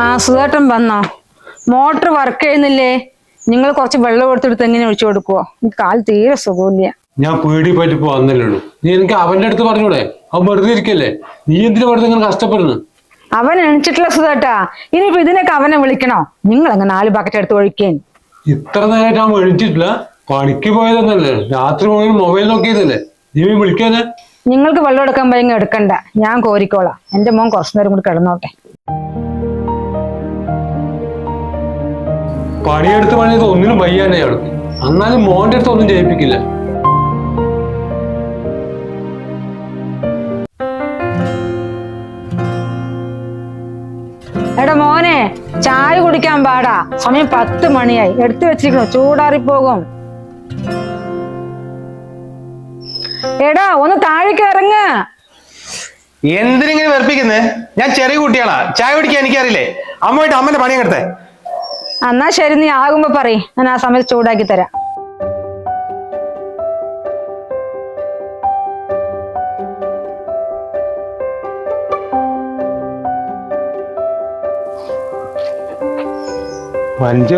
ആ സുധേട്ടൻ വന്നോ. Motor work ചെയ്യുന്നില്ലേ? നിങ്ങൾ കുറച്ച് വെള്ളം കൊടുത്തെടുത്ത് എങ്ങനെ ഒഴിച്ചു കൊടുക്കുവോ? എനിക്ക് കാൽ തീരെ സുഖമില്ല ഞാൻ പേടി പറ്റി ഇപ്പൊ നീ എനിക്ക് അവന്റെ അടുത്ത് പറഞ്ഞൂടെ? അവൻ വെറുതെ ഇരിക്കല്ലേ? നീ എന്തിനു വെറുതെ ഇങ്ങനെ കഷ്ടപ്പെടുന്നു അവൻ എണിച്ചിട്ടില്ല സുധേട്ടാ. ഇനിയിപ്പോ ഇതിനൊക്കെ അവനെ വിളിക്കണോ? നിങ്ങൾ അങ്ങ് നാല് ബക്കറ്റ് എടുത്ത് ഒഴിക്കേൻ. ഇത്ര നേരമായിട്ട് അവൻ എണിച്ചിട്ടില്ല പണിക്ക് പോയതെന്നല്ലേ? രാത്രി മുഴുവൻ മൊബൈൽ നോക്കിയതല്ലേ? നീ വിളിക്കാനെ? നിങ്ങൾക്ക് വെള്ളം എടുക്കാൻ ഭയങ്കര എടുക്കണ്ട. ഞാൻ കോരിക്കോളാം. എന്റെ മോൻ കുറച്ചു നേരം കൂടി കിടന്നോട്ടെ. പണിയെടുത്ത് പണിയത് ഒന്നിനും വയ്യാനെയാണ് എന്നാലും മോന്റെ അടുത്ത് ഒന്നും ജയിപ്പിക്കില്ല. എടാ മോനെ ചായ കുടിക്കാൻ പാടാ. സമയം പത്ത് മണിയായി. എടുത്തു വെച്ചിരിക്കണോ ചൂടാറിപ്പോകും. എടാ ഒന്ന് താഴേക്ക് ഇറങ്ങ. എന്തിനിങ്ങനെ വെറുപ്പിക്കുന്നേ? ഞാൻ ചെറിയ കുട്ടികളാ. ചായ കുടിക്കാൻ എനിക്കറിയില്ലേ? അമ്മ പോയിട്ട് അമ്മന്റെ പണിയെടുത്തേ. എടുത്തേ എന്നാ ശരി നീ ആകുമ്പോ പറയ്. ഞാൻ ആ സമയത്ത് ചൂടാക്കി തരാം.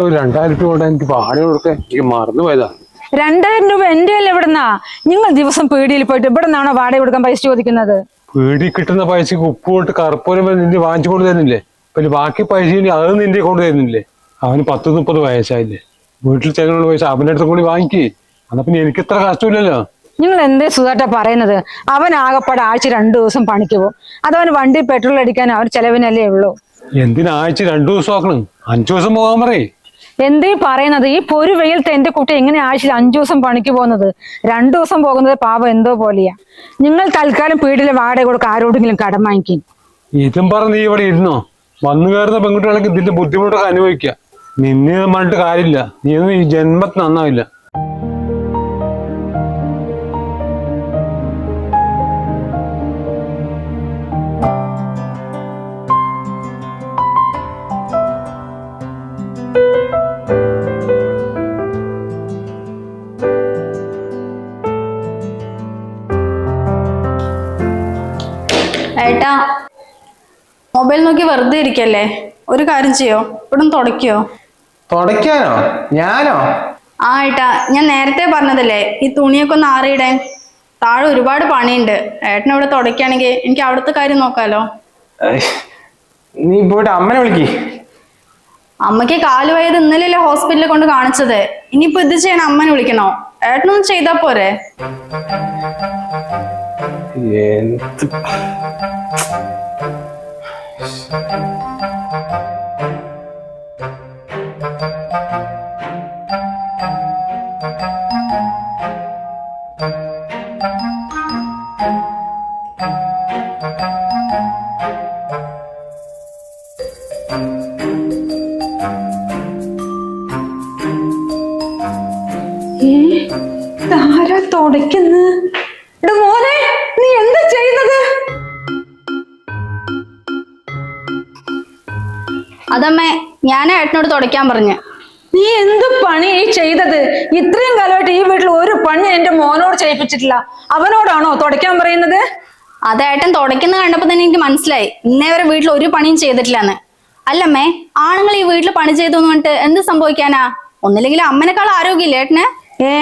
ഒരു രണ്ടായിരം രൂപ കൊണ്ട് എനിക്ക് പാടി കൊടുക്കാൻ എനിക്ക് മറന്നു പോയതാ. രണ്ടായിരം രൂപ എന്റെ അല്ല എവിടുന്നാ? നിങ്ങൾ ദിവസം പേടിയിൽ പോയിട്ട് ഇവിടെ നിന്നാണോ വാടക കൊടുക്കാൻ പൈസ ചോദിക്കുന്നത്? പേടി കിട്ടുന്ന പൈസക്ക് ഉപ്പ് കൊണ്ട് കറുപ്പോലും നിന്റെ വാങ്ങിച്ചു കൊണ്ടുതരുന്നില്ലേ? പിന്നെ ബാക്കി പൈസ ഇനി അത് നിന്റെ കൊണ്ട് തരുന്നില്ലേ അവന് പത്ത് മുപ്പത് വയസ്സായില്ലേ? വീട്ടിൽ ചെലവുള്ള പൈസ അവന്റെ അടുത്ത് കൂടി വാങ്ങിക്കേ. എന്നാ പിന്നെ എനിക്ക് ഇത്ര കഷ്ടമില്ലല്ലോ നിങ്ങൾ എന്തേ സുധാട്ട പറയുന്നത്? അവൻ ആകെപ്പാടെ ആഴ്ച രണ്ടു ദിവസം പണിക്ക് പോകും. അതവൻ വണ്ടി പെട്രോൾ അടിക്കാൻ അവൻ ചെലവിനല്ലേ ഉള്ളൂ. എന്തിനാഴ്ച രണ്ടു ദിവസം ആക്കണം? അഞ്ചു ദിവസം പോകാൻ പറയേ. എന്തേ പറയുന്നത്? ഈ പൊരു വെയിലത്ത് എന്റെ കുട്ടി എങ്ങനെ ആഴ്ചയിൽ അഞ്ചു ദിവസം പണിക്ക് പോകുന്നത്? രണ്ടു ദിവസം പോകുന്നത് പാപം എന്തോ പോലെയാ. നിങ്ങൾ തൽക്കാലം പീടിലെ വാടക കൊടുക്ക ആരോടെങ്കിലും കടം വാങ്ങിക്കും. ഇതും പറഞ്ഞ് നീ ഇവിടെ ഇരുന്നോ? വന്നു കയറുന്ന പെൺകുട്ടികളൊക്കെ ഇതിന്റെ ബുദ്ധിമുട്ടൊക്കെ അനുഭവിക്കുക നിന്നെ പറഞ്ഞിട്ട് കാര്യമില്ല. നീ ഒന്നും ഈ ജന്മത്തിന് നന്നാവില്ല. മൊബൈൽ നോക്കി വെറുതെ ഇരിക്കല്ലേ? ഒരു കാര്യം ചെയ്യോ? ഇവിടെ തുടയ്ക്കോ? തുടയ്ക്കാനോ? ഞാനോ? ആ ഏട്ടാ ഞാൻ നേരത്തെ പറഞ്ഞതല്ലേ ഈ തുണിയൊക്കെ ഒന്ന് ആറിയിടാൻ താഴെ ഒരുപാട് പണിയുണ്ട്. ഏട്ടൻ ഇവിടെ തുടയ്ക്കുകയാണെങ്കിൽ എനിക്ക് അവിടുത്തെ കാര്യം നോക്കാലോ. നീ പോയിട്ട് അമ്മനെ വിളിക്ക്. അമ്മയ്ക്ക് കാൽ വയത് ഇന്നലെയല്ലേ ഹോസ്പിറ്റലിൽ കൊണ്ട് കാണിച്ചത്. ഇനിയിപ്പോ ഇത് ചെയ്യണം അമ്മനെ വിളിക്കണോ? ഏട്ടനൊന്നും ചെയ്താ പോരെ. എന്ത്? നീ എന്താ ചെയ്യുന്നത്? അതമ്മേ ഞാൻ ഏട്ടനോട് തുടയ്ക്കാൻ പറഞ്ഞു. നീ എന്തു പണി ഈ ചെയ്തത്? ഇത്രയും കാലമായിട്ട് ഈ വീട്ടിൽ ഒരു പണി എന്റെ മോനോട് ചെയ്യിപ്പിച്ചിട്ടില്ല. അവനോടാണോ തുടയ്ക്കാൻ പറയുന്നത്? അതേട്ടൻ തുടയ്ക്കുന്ന കണ്ടപ്പോ തന്നെ എനിക്ക് മനസ്സിലായി. ഇന്നേ വരെ വീട്ടിൽ ഒരു പണിയും ചെയ്തിട്ടില്ലെന്ന്. അല്ലമ്മേ ആണുങ്ങൾ ഈ വീട്ടിൽ പണി ചെയ്തു പറഞ്ഞിട്ട് എന്ത് സംഭവിക്കാനാ? ഒന്നില്ലെങ്കിൽ അമ്മനേക്കാൾ ആരോഗ്യമില്ല ഏട്ടന്? ഏ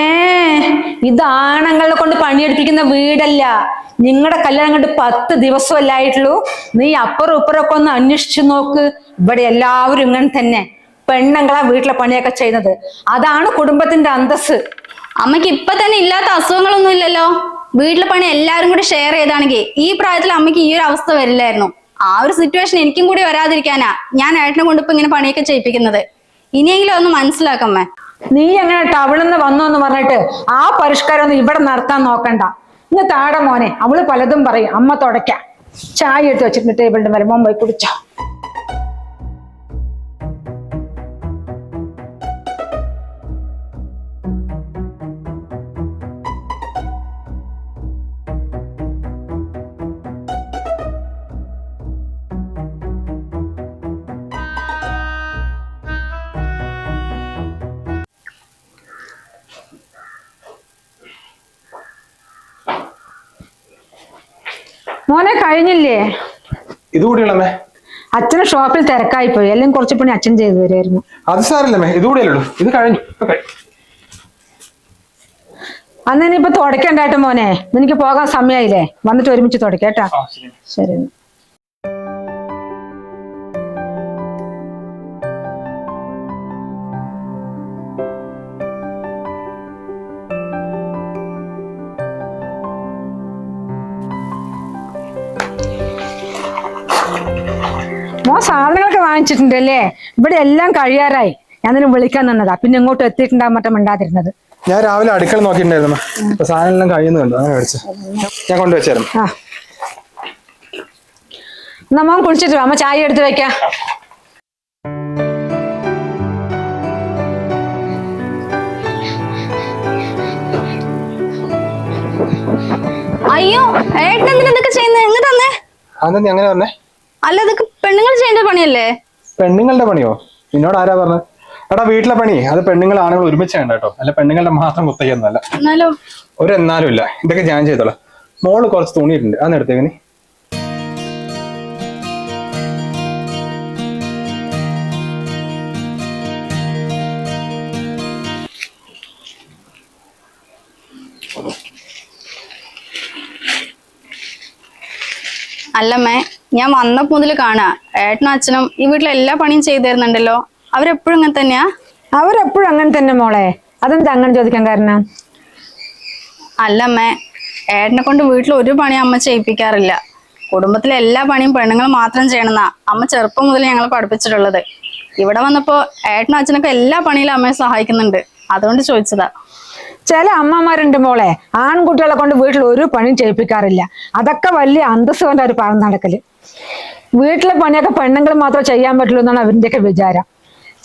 ഇത് ആണുങ്ങളെ കൊണ്ട് പണിയെടുപ്പിക്കുന്ന വീടല്ല. നിങ്ങളുടെ കല്യാണം കണ്ട് പത്ത് ദിവസമല്ലായിട്ടുള്ളൂ നീ അപ്പുറം ഇപ്പുറമൊക്കെ ഒന്ന് അന്വേഷിച്ചു നോക്ക്. ഇവിടെ എല്ലാവരും ഇങ്ങനെ തന്നെ. പെണ്ണുങ്ങളാ വീട്ടിലെ പണിയൊക്കെ ചെയ്യുന്നത്. അതാണ് കുടുംബത്തിന്റെ അന്തസ് അമ്മയ്ക്ക് ഇപ്പൊ തന്നെ ഇല്ലാത്ത അസുഖങ്ങളൊന്നും ഇല്ലല്ലോ. വീട്ടിലെ പണി എല്ലാരും കൂടി ഷെയർ ചെയ്താണെങ്കിൽ ഈ പ്രായത്തിൽ അമ്മയ്ക്ക് ഈ ഒരു അവസ്ഥ വരില്ലായിരുന്നു. ആ ഒരു സിറ്റുവേഷൻ എനിക്കും കൂടി വരാതിരിക്കാനാ ഞാൻ ഏട്ടനെ കൊണ്ടിപ്പോ ഇങ്ങനെ പണിയൊക്കെ ചെയ്യിപ്പിക്കുന്നത്. ഇനിയെങ്കിലും ഒന്ന് മനസ്സിലാക്കമ്മേ നീ എങ്ങനെ ടൗണിന്ന് വന്നു എന്ന് പറഞ്ഞിട്ട് ആ പരിഷ്കാരം ഒന്ന് ഇവിടെ നടത്താൻ നോക്കണ്ട. ഇന്ന് താഴെ മോനെ അവൾ പലതും പറയും. അമ്മ തുടയ്ക്കാം. ചായ എടുത്ത് വെച്ചിട്ട് ടേബിളിന്റെ മോൻ പോയി കുടിച്ചോ. മോനെ കഴിഞ്ഞില്ലേ? ഇത് കൂടിയുള്ളമ്മേ അച്ഛന് ഷോപ്പിൽ തിരക്കായി പോയി എല്ലാം കുറച്ച് പണി അച്ഛൻ ചെയ്തു തരുമായിരുന്നു. അത് സാറില്ലമ്മേ ഇതുകൂടെ ഇത് കഴിഞ്ഞു. അന്ന് ഇനിയിപ്പോ തുടക്കണ്ടായിട്ട് മോനെ. എനിക്ക് പോകാൻ സമയമായില്ലേ വന്നിട്ട് ഒരുമിച്ച് തുടക്കേട്ടാ ശരി. ശരി സാധനങ്ങളൊക്കെ മോ സാധനങ്ങളൊക്കെ വാങ്ങിച്ചിട്ടുണ്ടല്ലേ? ഇവിടെ എല്ലാം കഴിയാറായി. ഞാൻ നിന്നെ വിളിക്കാൻ നിന്നതാ. പിന്നെ ഇങ്ങോട്ട് എത്തിയിട്ടുണ്ടാകാൻ മറ്റും മിണ്ടാതിരുന്നത്. ഞാൻ രാവിലെ അടുക്കള നോക്കിയിട്ടുണ്ടായിരുന്നു. അപ്പൊ സാധനം എല്ലാം കഴിയുന്നുണ്ട്. അങ്ങനെ മേടിച്ചു. ഞാൻ കൊണ്ടുവച്ചായിരുന്നു നമ്മൾ എന്നാ മോൻ കുളിച്ചിട്ട് വാ. അമ്മ ചായ എടുത്ത് വെക്കാം. അയ്യോ ഏട്ടൻ എന്തിനാ ഇതൊക്കെ ചെയ്യുന്നത് എങ്ങ് തന്നെ. അതെന്താ നീ അങ്ങനെ പറഞ്ഞേ? അല്ല ഇതൊക്കെ പെണ്ണുങ്ങൾ ചെയ്യേണ്ട പണിയല്ലേ? പെണ്ണുങ്ങളുടെ പണിയോ? നിന്നോട് ആരാ പറഞ്ഞത് എടാ വീട്ടിലെ പണി. അത് പെണ്ണുങ്ങൾ ആണുങ്ങൾ ഒരുമിച്ച് വേണ്ട കേട്ടോ. അല്ല പെണ്ണുങ്ങളുടെ മാത്രം കുത്തയ്യൊന്നല്ല എന്നാലും? ഒരു എന്നാലും ഇല്ല. ഇതൊക്കെ ഞാൻ ചെയ്തോളാം. മോൾ കുറച്ച് തുണിയിട്ടുണ്ട് അന്ന് എടുത്തേക്കിനി അല്ലമ്മേ ഞാൻ വന്നപ്പോ മുതൽ കാണാ. ഏട്ടനും അച്ഛനും ഈ വീട്ടിലെ എല്ലാ പണിയും ചെയ്തു തരുന്നുണ്ടല്ലോ. അവരെപ്പോഴും അങ്ങനെ തന്നെയാ? അവരെപ്പോഴും അങ്ങനെ തന്നെ മോളെ. അതെന്താ അങ്ങനെ ചോദിക്കാൻ കാരണം? അല്ല അമ്മേ ഏട്ടനെ കൊണ്ട് വീട്ടിൽ ഒരു പണി അമ്മ ചെയ്യിപ്പിക്കാറില്ല. കുടുംബത്തിലെ എല്ലാ പണിയും പെണ്ണുങ്ങൾ മാത്രം ചെയ്യണമെന്നാ അമ്മ ചെറുപ്പം മുതൽ ഞങ്ങൾ പഠിപ്പിച്ചിട്ടുള്ളത്. ഇവിടെ വന്നപ്പോ ഏട്ടനും അച്ഛനൊക്കെ എല്ലാ പണിയിലും അമ്മയെ സഹായിക്കുന്നുണ്ട്. അതുകൊണ്ട് ചോദിച്ചതാ. ചില അമ്മമാരുണ്ട് മോളെ ആൺകുട്ടികളെ കൊണ്ട് വീട്ടിൽ ഒരു പണിയും ചെയ്യിപ്പിക്കാറില്ല. അതൊക്കെ വലിയ അന്തസ് കൊണ്ട് അവർ പറഞ്ഞു നടക്കൽ. വീട്ടിലെ പണിയൊക്കെ പെണ്ണുങ്ങൾ മാത്രമേ ചെയ്യാൻ പറ്റുള്ളൂ എന്നാണ് അവരിന്റെയൊക്കെ വിചാരം.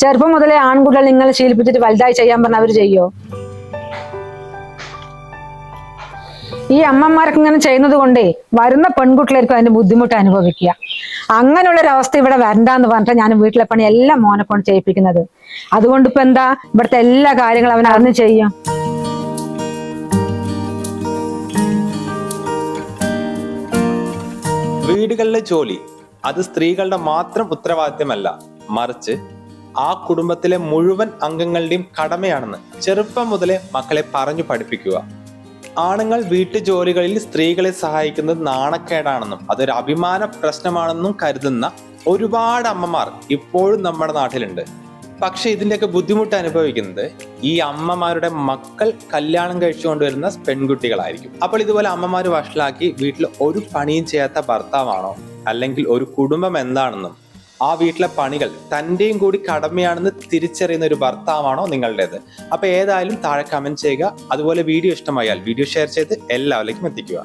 ചെറുപ്പം മുതലേ ആൺകുട്ടികൾ നിങ്ങളെ ശീലിപ്പിച്ചിട്ട് വലുതായി ചെയ്യാൻ പറഞ്ഞ അവർ ചെയ്യോ? ഈ അമ്മമാർക്ക് ഇങ്ങനെ ചെയ്യുന്നത് കൊണ്ടേ വരുന്ന പെൺകുട്ടികൾക്കും അതിന്റെ ബുദ്ധിമുട്ട് അനുഭവിക്കുക. അങ്ങനെയുള്ള ഒരു അവസ്ഥ ഇവിടെ വരണ്ടെന്ന് പറഞ്ഞിട്ട് ഞാൻ വീട്ടിലെ പണി എല്ലാം മോനെ കൊണ്ട് ചെയ്യിപ്പിക്കുന്നത്. അതുകൊണ്ട് എന്താ ഇവിടുത്തെ എല്ലാ കാര്യങ്ങളും അവൻ അറിഞ്ഞ് ചെയ്യും. വീടുകളിലെ ജോലി അത് സ്ത്രീകളുടെ മാത്രം ഉത്തരവാദിത്തമല്ല മറിച്ച് ആ കുടുംബത്തിലെ മുഴുവൻ അംഗങ്ങളുടെയും കടമയാണെന്ന് ചെറുപ്പം മുതലേ മക്കളെ പറഞ്ഞു പഠിപ്പിക്കുക. ആണുങ്ങൾ വീട്ടുജോലികളിൽ സ്ത്രീകളെ സഹായിക്കുന്നത് നാണക്കേടാണെന്നും അതൊരു അഭിമാന പ്രശ്നമാണെന്നും കരുതുന്ന ഒരുപാട് അമ്മമാർ ഇപ്പോഴും നമ്മുടെ നാട്ടിലുണ്ട്. പക്ഷെ ഇതിന്റെയൊക്കെ ബുദ്ധിമുട്ട് അനുഭവിക്കുന്നത് ഈ അമ്മമാരുടെ മക്കൾ കല്യാണം കഴിച്ചുകൊണ്ട് വരുന്ന പെൺകുട്ടികളായിരിക്കും. അപ്പോൾ ഇതുപോലെ അമ്മമാർ വഷളാക്കി വീട്ടിൽ ഒരു പണിയും ചെയ്യാത്ത ഭർത്താവാണോ? അല്ലെങ്കിൽ ഒരു കുടുംബം എന്താണെന്നും ആ വീട്ടിലെ പണികൾ തന്റെയും കൂടി കടമയാണെന്ന് തിരിച്ചറിയുന്ന ഒരു ഭർത്താവാണോ നിങ്ങളുടേത്? അപ്പോൾ ഏതായാലും താഴെ കമന്റ് ചെയ്യുക. അതുപോലെ വീഡിയോ ഇഷ്ടമായാൽ വീഡിയോ ഷെയർ ചെയ്ത് എല്ലാവരിലേക്കും എത്തിക്കുക.